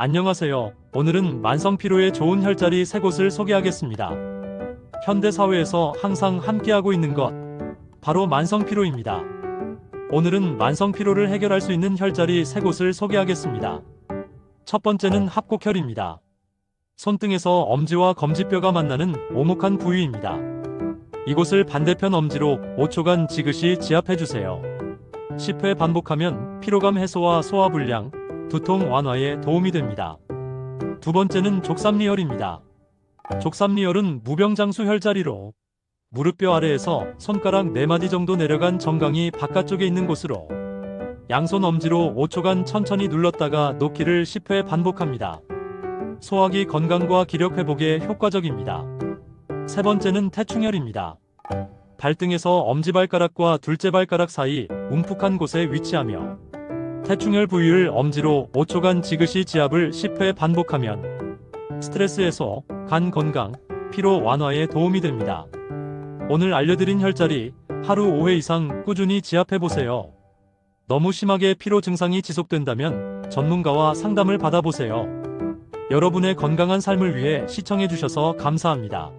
안녕하세요. 오늘은 만성피로에 좋은 혈자리 세 곳을 소개하겠습니다. 현대 사회에서 항상 함께하고 있는 것, 바로 만성피로입니다. 오늘은 만성피로를 해결할 수 있는 혈자리 세 곳을 소개하겠습니다. 첫 번째는 합곡혈입니다. 손등에서 엄지와 검지뼈가 만나는 오목한 부위입니다. 이곳을 반대편 엄지로 5초간 지그시 지압해주세요. 10회 반복하면 피로감 해소와 소화불량, 두통 완화에 도움이 됩니다. 두 번째는 족삼리혈입니다. 족삼리혈은 무병장수 혈자리로 무릎뼈 아래에서 손가락 4마디 정도 내려간 정강이 바깥쪽에 있는 곳으로 양손 엄지로 5초간 천천히 눌렀다가 놓기를 10회 반복합니다. 소화기 건강과 기력 회복에 효과적입니다. 세 번째는 태충혈입니다. 발등에서 엄지발가락과 둘째 발가락 사이 움푹한 곳에 위치하며 태충혈 부위를 엄지로 5초간 지그시 지압을 10회 반복하면 스트레스 해소, 간 건강, 피로 완화에 도움이 됩니다. 오늘 알려드린 혈자리 하루 5회 이상 꾸준히 지압해보세요. 너무 심하게 피로 증상이 지속된다면 전문가와 상담을 받아보세요. 여러분의 건강한 삶을 위해 시청해주셔서 감사합니다.